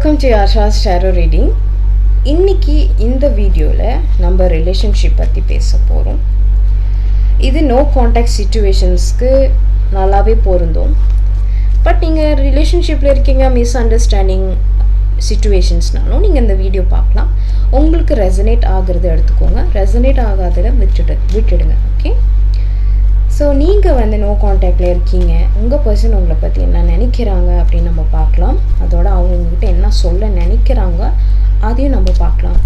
Welcome to Asha's ஷேரோ reading இன்னைக்கு இந்த வீடியோவில் நம்ம ரிலேஷன்ஷிப் பற்றி பேச போகிறோம் இது நோ காண்டாக்ட் சுச்சுவேஷன்ஸ்க்கு நல்லாவே பொருந்தும். பட் நீங்கள் ரிலேஷன்ஷிப்பில் இருக்கீங்க மிஸ் அண்டர்ஸ்டாண்டிங் சுச்சுவேஷன்ஸ்னாலும் நீங்கள் இந்த வீடியோ பார்க்கலாம். உங்களுக்கு ரெசனேட் ஆகிறது எடுத்துக்கோங்க. ரெசனேட் ஆகாததை விட்டுடு விட்டுடுங்க ஓகே ஸோ நீங்கள் வந்து நோ காண்டாக்டில் இருக்கீங்க. உங்கள் பர்சன் உங்களை பற்றி என்ன நினைக்கிறாங்க அப்படின்னு நம்ம பார்க்கலாம். அதோட அவங்க உங்ககிட்ட என்ன சொல்ல நினைக்கிறாங்க அதையும் நம்ம பார்க்கலாம்.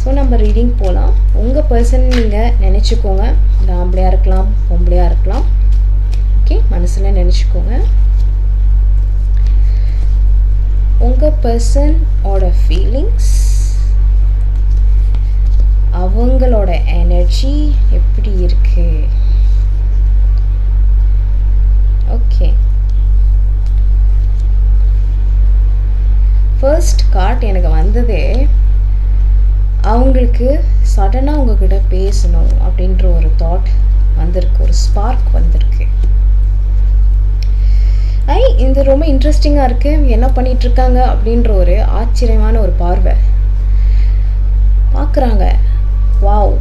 ஸோ நம்ம ரீடிங் போகலாம் உங்கள் பர்சன் நீங்கள் நினச்சிக்கோங்க. இது ஆம்பளையாக இருக்கலாம் பொம்பளையாக இருக்கலாம். ஓகே மனசில் நினச்சிக்கோங்க. உங்கள் பர்சனோட ஃபீலிங்ஸ் அவங்களோட எனர்ஜி எப்படி இருக்குது ஓகே ஃபர்ஸ்ட் கார்ட் எனக்கு வந்ததே அவங்களுக்கு சடனாக உங்ககிட்ட பேசணும் அப்படின்ற ஒரு தாட் வந்திருக்கு ஒரு ஸ்பார்க் வந்திருக்கு. ஐ இது ரொம்ப இன்ட்ரெஸ்டிங்காக இருக்குது என்ன பண்ணிகிட்ருக்காங்க இருக்காங்க அப்படின்ற ஒரு ஆச்சரியமான ஒரு பார்வை. பார்க்குறாங்க வாவ்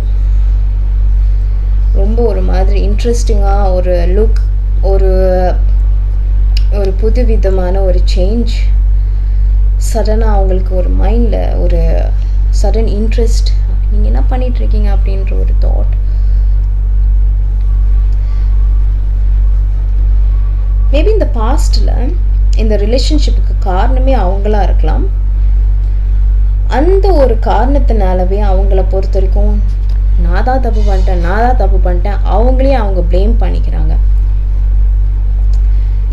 ரொம்ப ஒரு மாதிரி இன்ட்ரெஸ்டிங்காக ஒரு லுக் ஒரு ஒரு புது விதமான ஒரு சேஞ்ச் சடனாக அவங்களுக்கு ஒரு மைண்டில் ஒரு சடன் இன்ட்ரெஸ்ட் நீங்கள் என்ன பண்ணிகிட்ருக்கீங்க அப்படின்ற ஒரு தாட் மேபி இந்த பாஸ்டில் இந்த ரிலேஷன்ஷிப்புக்கு காரணமே அவங்களா இருக்கலாம். அந்த ஒரு காரணத்தினாலவே அவங்கள பொறுத்த வரைக்கும் நான் தான் தப்பு பண்ணிட்டேன் நான் தான் தப்பு பண்ணிட்டேன் அவங்களே அவங்க ப்ளேம் பண்ணிக்கிறாங்க.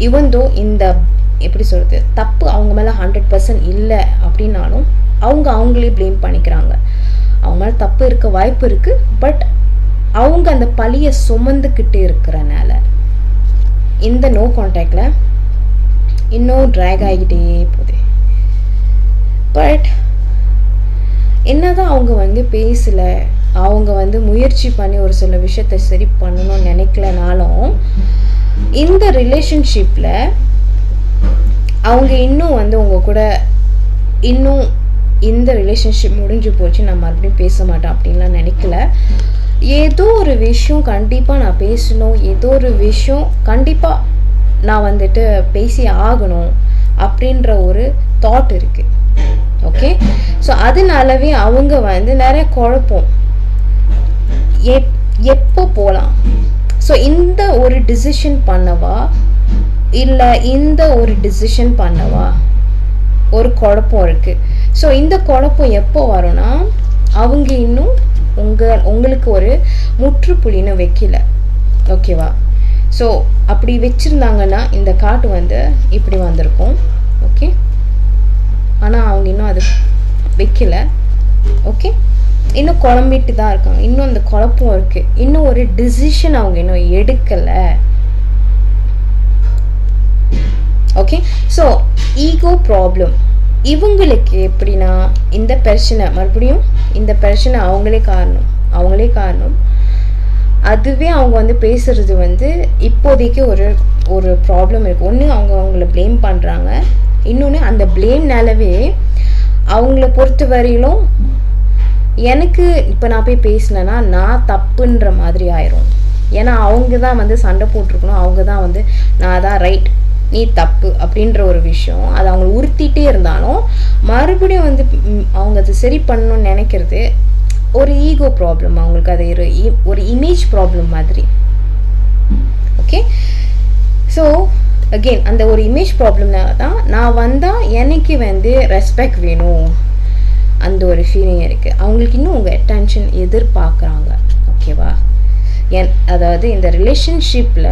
ஈவன் தோ இந்த எப்படி சொல்கிறது தப்பு அவங்க மேலே ஹண்ட்ரட் பர்சன்ட் இல்லை அப்படின்னாலும் அவங்க அவங்களே ப்ளேம் பண்ணிக்கிறாங்க. அவங்க மேலே தப்பு இருக்க வாய்ப்பு இருக்குது பட் அவங்க அந்த பழியை சுமந்துக்கிட்டு இருக்கிறனால இந்த நோ கான்டாக்டில் இன்னும் ட்ராக் ஆகிக்கிட்டே போகுது. பட் என்னதான் அவங்க வந்து பேசலை அவங்க வந்து முயற்சி பண்ணி ஒரு சில விஷயத்தை சரி பண்ணணும்னு நினைக்கலனாலும் இந்த ரிலேஷன்ஷிப்பில் அவங்க இன்னும் வந்து உங்கள் கூட இன்னும் இந்த ரிலேஷன்ஷிப் முடிஞ்சு போச்சு நான் மறுபடியும் பேச மாட்டேன் அப்படின்லாம் நினைக்கல. ஏதோ ஒரு விஷயம் கண்டிப்பாக நான் பேசணும் ஏதோ ஒரு விஷயம் கண்டிப்பாக நான் வந்துட்டு பேசி ஆகணும் அப்படின்ற ஒரு தாட் இருக்குது ஓகே ஸோ அதனாலவே அவங்க வந்து நிறைய குழப்பம். எப் எப்போ போகலாம் ஸோ இந்த ஒரு டிசிஷன் பண்ணவா இல்லை இந்த ஒரு டிசிஷன் பண்ணவா? ஒரு குழப்பம் இருக்குது ஸோ இந்த குழப்பம் எப்போ வரும்னா அவங்க இன்னும் உங்கள் உங்களுக்கு ஒரு முற்றுப்புள்ளின்னு வைக்கல. ஓகேவா ஸோ அப்படி வச்சுருந்தாங்கன்னா இந்த காட்டு வந்து இப்படி வந்திருக்கும். ஓகே ஆனால் அவங்க இன்னும் அது வைக்கல. ஓகே இன்னும் குழம்பிட்டு தான் இருக்காங்க. இன்னும் அந்த குழப்பம் இருக்குது இன்னும் ஒரு டிசிஷன் அவங்க இன்னும் எடுக்கலை. ஓகே ஸோ ஈகோ ப்ராப்ளம் இவங்களுக்கு எப்படின்னா இந்த பிரச்சனை மறுபடியும் இந்த பிரச்சனை அவங்களே காரணம். அவங்களே காரணம். அதுவே அவங்க வந்து பேசுறது வந்து இப்போதைக்கு ஒரு ஒரு ப்ராப்ளம் இருக்குது ஒன்று அவங்க அவங்கள ப்ளேம் பண்ணுறாங்க இன்னொன்று அந்த ப்ளேம்னாலவே அவங்கள பொறுத்த வரையிலும் எனக்கு இப்போ நான் போய் பேசினேன்னா நான் தப்புன்ற மாதிரி ஆயிரும். ஏன்னா அவங்க தான் வந்து சண்டை போட்டிருக்கணும். அவங்க தான் வந்து நான் தான் ரைட் நீ தப்பு அப்படின்ற ஒரு விஷயம் அது அவங்க உறுத்திட்டே இருந்தாலும் மறுபடியும் வந்து அவங்க அதை சரி பண்ணணும்னு நினைக்கிறது ஒரு ஈகோ ப்ராப்ளம் அவங்களுக்கு அது ஒரு ஒரு இமேஜ் ப்ராப்ளம் மாதிரி. ஓகே ஸோ அகெயின் அந்த ஒரு இமேஜ் ப்ராப்ளம்னால தான் நான் வந்தால் எனக்கு வந்து ரெஸ்பெக்ட் வேணும். அந்த ஒரு ஃபீலிங் இருக்குது அவங்களுக்கு இன்னும் உங்கள் அட்டென்ஷன் எதிர்பார்க்குறாங்க. ஓகேவா என் அதாவது இந்த ரிலேஷன்ஷிப்பில்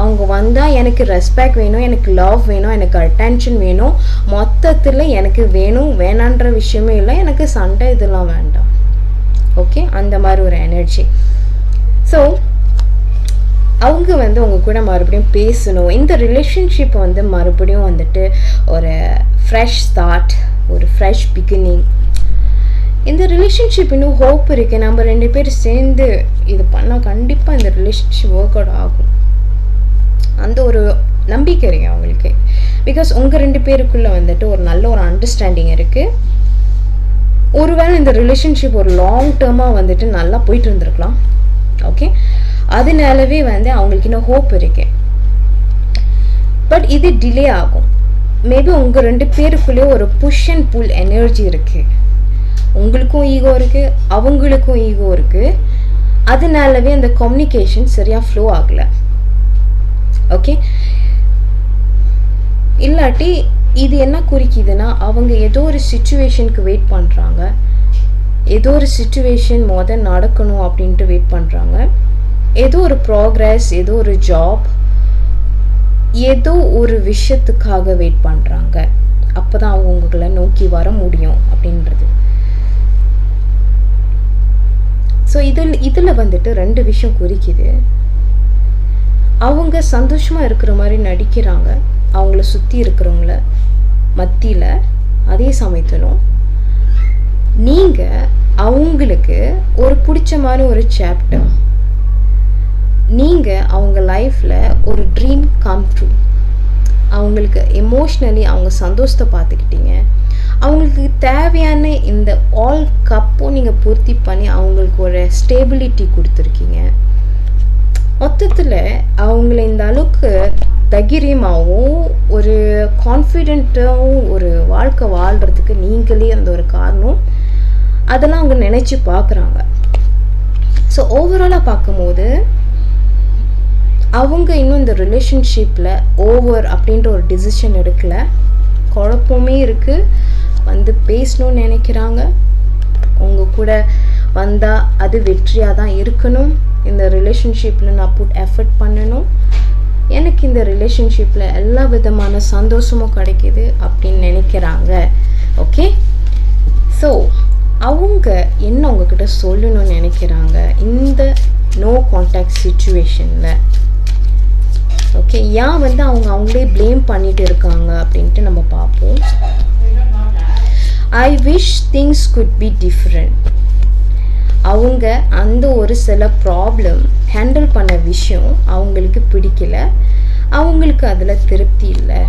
அவங்க வந்தால் எனக்கு ரெஸ்பெக்ட் வேணும் எனக்கு லவ் வேணும் எனக்கு அட்டென்ஷன் வேணும். மொத்தத்தில் எனக்கு வேணும் வேணான்ற விஷயமே இல்லை. எனக்கு சண்டை இதெல்லாம் வேண்டாம். ஓகே அந்த மாதிரி ஒரு எனர்ஜி ஸோ அவங்க வந்து உங்கள் கூட மறுபடியும் பேசணும். இந்த ரிலேஷன்ஷிப் வந்து மறுபடியும் வந்துட்டு ஒரு ஃப்ரெஷ் ஸ்டார்ட் ஒரு ஃப்ரெஷ் பிகினிங் இந்த ரிலேஷன்ஷிப் இன்னும் ஹோப் இருக்குது நம்ம ரெண்டு பேர் சேர்ந்து இது பண்ணால் கண்டிப்பாக இந்த ரிலேஷன்ஷிப் ஒர்க் அவுட் ஆகும். அந்த ஒரு நம்பிக்கை இருங்க அவங்களுக்கு. பிகாஸ் உங்கள் ரெண்டு பேருக்குள்ளே வந்துட்டு ஒரு நல்ல ஒரு அண்டர்ஸ்டாண்டிங் இருக்குது ஒருவேளை இந்த ரிலேஷன்ஷிப் ஒரு லாங் டேர்மாக வந்துட்டு நல்லா போயிட்டு இருந்திருக்கலாம். ஓகே அதனாலவே வந்து அவங்களுக்கு இன்னும் ஹோப் இருக்கு. பட் இது டிலே ஆகும். மேபி உங்கள் ரெண்டு பேருக்குள்ளேயே ஒரு புஷ் அண்ட் புல் எனர்ஜி இருக்குது உங்களுக்கும் ஈகோ இருக்குது அவங்களுக்கும் ஈகோ இருக்குது அதனாலவே அந்த கம்யூனிகேஷன் சரியாக ஃப்ளோ ஆகலை. ஓகே இல்லாட்டி இது என்ன குறிக்குதுன்னா அவங்க ஏதோ ஒரு சுச்சுவேஷனுக்கு வெயிட் பண்ணுறாங்க ஏதோ ஒரு சுச்சுவேஷன் முத நடக்கணும் அப்படின்ட்டு வெயிட் பண்ணுறாங்க ஏதோ ஒரு ப்ராக்ரஸ் ஏதோ ஒரு ஜாப் ஏதோ ஒரு விஷயத்துக்காக வெயிட் பண்ணுறாங்க அப்போ தான் அவங்க உங்களை நோக்கி வர முடியும் அப்படின்றது. ஸோ இதில் இதில் வந்துட்டு ரெண்டு விஷயம் குறிக்குது. அவங்க சந்தோஷமாக இருக்கிற மாதிரி நடிக்கிறாங்க. அவங்கள சுற்றி இருக்கிறவங்கள மத்தியில் அதே சமயத்திலும் நீங்கள் அவங்களுக்கு ஒரு பிடிச்ச மாதிரி ஒரு சாப்டர் நீங்கள் அவங்க லைஃப்பில் ஒரு ட்ரீம் கம் ட்ரூ அவங்களுக்கு எமோஷ்னலி அவங்க சந்தோஷத்தை பார்த்துக்கிட்டீங்க. அவங்களுக்கு தேவையான இந்த ஆல் கப்பும் நீங்கள் பூர்த்தி பண்ணி அவங்களுக்கு ஒரு ஸ்டேபிலிட்டி கொடுத்துருக்கீங்க. மொத்தத்தில் அவங்கள இந்த அளவுக்கு தைரியமாகவும் ஒரு கான்ஃபிடென்ட்டாகவும் ஒரு வாழ்க்கை வாழ்கிறதுக்கு நீங்களே அந்த ஒரு காரணம். அதெல்லாம் அவங்க நினச்சி பார்க்குறாங்க. ஸோ ஓவராலாக பார்க்கும்போது அவங்க இன்னும் இந்த ரிலேஷன்ஷிப்பில் ஓவர் அப்படின்ற ஒரு டிசிஷன் எடுக்கல. குழப்பமே இருக்குது வந்து பேசணும்னு நினைக்கிறாங்க. உங்கள் கூட வந்தால் அது வெற்றியாக தான் இருக்கணும். இந்த ரிலேஷன்ஷிப்பில் நான் புட் எஃபர்ட் பண்ணணும். எனக்கு இந்த ரிலேஷன்ஷிப்பில் எல்லா விதமான சந்தோஷமும் கிடைக்கிது அப்படின்னு நினைக்கிறாங்க. ஓகே ஸோ அவங்க என்ன உங்ககிட்ட சொல்லணும்னு நினைக்கிறாங்க? இந்த நோ கான்டாக்ட் சுச்சுவேஷனில் ஓகே ஏன் வந்து அவங்க அவங்களே ப்ளேம் பண்ணிட்டு இருக்காங்க அப்படின்ட்டு நம்ம பார்ப்போம். I wish things could be different அவங்க அந்த ஒரு சில ப்ராப்ளம் ஹேண்டில் பண்ண விஷயம் அவங்களுக்கு பிடிக்கல. அவங்களுக்கு அதில் திருப்தி இல்லை.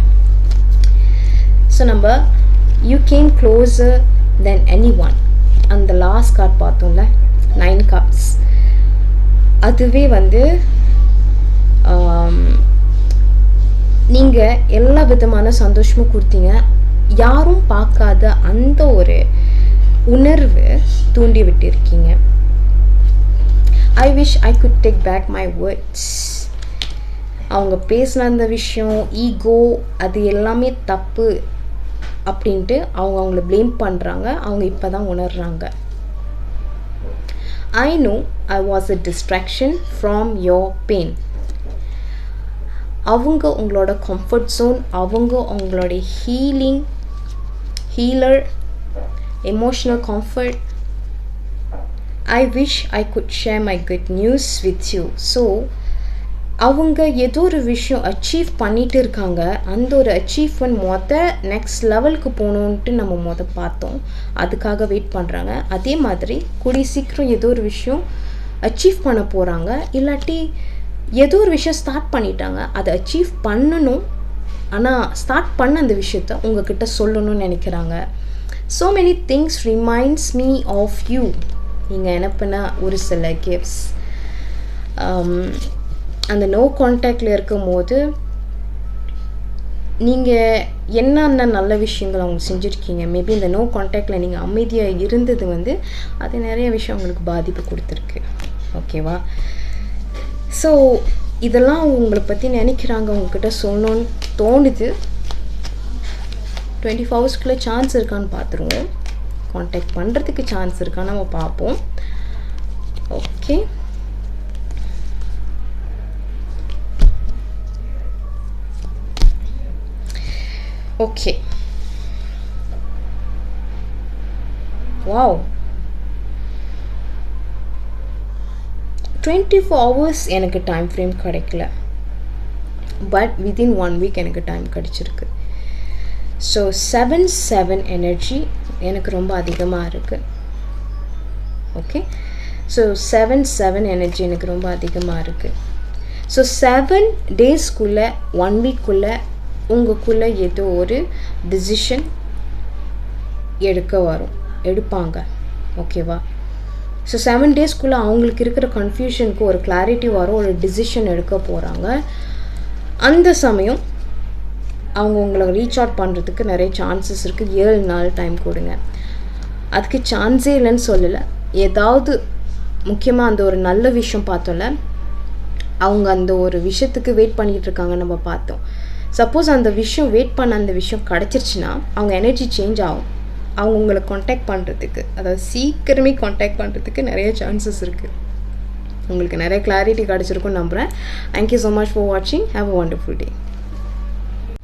ஸோ நம்ம you came closer than anyone அந்த லாஸ்ட் கார்ட் பார்த்தோம்ல நைன் கார்ட்ஸ் அதுவே வந்து நீங்கள் எல்லா விதமான சந்தோஷமும் கொடுத்தீங்க. யாரும் பார்க்காத அந்த ஒரு உணர்வு தூண்டி விட்டிருக்கீங்க I wish I could take back my words அவங்க பேசின அந்த விஷயம் ஈகோ அது எல்லாமே தப்பு அப்படின்ட்டு அவங்க அவங்கள ப்ளேம் பண்ணுறாங்க அவங்க இப்போ தான் உணர்றாங்க. I know I was a distraction from your pain அவங்க உங்களோட கம்ஃபர்ட் ஜோன் அவங்க அவங்களுடைய healing healer emotional comfort. I wish I could share my good news with you so அவங்க ஏதோ ஒரு விஷயம் அச்சீவ் பண்ணிட்டு இருக்காங்க. அந்த ஒரு அச்சீவ்மெண்ட் மொத நெக்ஸ்ட் லெவலுக்கு போகணுன்ட்டு நம்ம மொத பார்த்தோம். அதுக்காக வெயிட் பண்ணுறாங்க அதே மாதிரி கூடிய சீக்கிரம் ஏதோ ஒரு விஷயம் அச்சீவ் பண்ண போகிறாங்க இல்லாட்டி ஏதோ ஒரு விஷயம் ஸ்டார்ட் பண்ணிட்டாங்க. அதை அச்சீவ் பண்ணணும். ஆனால் ஸ்டார்ட் பண்ண அந்த விஷயத்த உங்ககிட்ட சொல்லணும்னு நினைக்கிறாங்க. So many things reminds me of you நீங்கள் அனுப்பின ஒரு சில கிஃப்ட்ஸ் um, அந்த நோ கான்டாக்டில் இருக்கும்போது நீங்கள் என்னென்ன நல்ல விஷயங்கள் அவங்க செஞ்சுருக்கீங்க? மேபி இந்த நோ கான்டாக்டில் நீங்கள் அமைதியாக இருந்தது வந்து அது நிறைய விஷயம் உங்களுக்கு பாதிப்பு கொடுத்துருக்கு. ஓகேவா ஸோ இதெல்லாம் அவங்க உங்களை பற்றி நினைக்கிறாங்க உங்ககிட்ட சொல்லணும்னு தோணுது. டுவெண்ட்டி ஃபோர் ஹவர்ஸ்க்குள்ளே சான்ஸ் இருக்கான்னு பார்த்துருவோம். காண்டாக்ட் பண்ணுறதுக்கு சான்ஸ் இருக்கான்னு நம்ம பார்ப்போம். Okay okay wow twenty four hours எனக்கு டைம் ஃப்ரேம் கிடைக்கல. பட் வித்தின் ஒன் வீக் எனக்கு டைம் கிடச்சிருக்கு. ஸோ செவன் செவன் எனர்ஜி எனக்கு ரொம்ப அதிகமாக இருக்குது okay so seven seven energy எனக்கு ரொம்ப அதிகமாக இருக்குது ஸோ செவன் டேஸ்க்குள்ளே ஒன் வீக்குள்ளே உங்களுக்குள்ளே ஏதோ ஒரு டிசிஷன் எடுக்க வரும். எடுப்பாங்க. ஓகேவா ஸோ செவன் டேஸ்க்குள்ளே அவங்களுக்கு இருக்கிற கன்ஃபியூஷனுக்கு ஒரு கிளாரிட்டி வரும். ஒரு டிசிஷன் எடுக்க போகிறாங்க அந்த சமயம் அவங்க உங்களை ரீச் அவுட் பண்ணுறதுக்கு நிறைய சான்சஸ் இருக்குது ஏழு நாள் டைம் கொடுங்க. அதுக்கு சான்ஸே இல்லைன்னு சொல்லலை. ஏதாவது முக்கியமாக அந்த ஒரு நல்ல விஷயம் பார்த்தோம்ல அவங்க அந்த ஒரு விஷயத்துக்கு வெயிட் பண்ணிகிட்டு இருக்காங்க நம்ம பார்த்தோம். சப்போஸ் அந்த விஷயம் வெயிட் பண்ண அந்த விஷயம் கிடச்சிருச்சுன்னா அவங்க எனர்ஜி சேஞ்ச் ஆகும். அவங்க உங்களை காண்டாக்ட் பண்ணுறதுக்கு அதாவது சீக்கிரமே காண்டாக்ட் பண்ணுறதுக்கு நிறைய சான்சஸ் இருக்குது உங்களுக்கு நிறைய கிளாரிட்டி கிடச்சிருக்குன்னு நம்புகிறேன் thank you so much for வாட்சிங் ஹாவ் அ வண்டர்ஃபுல் டே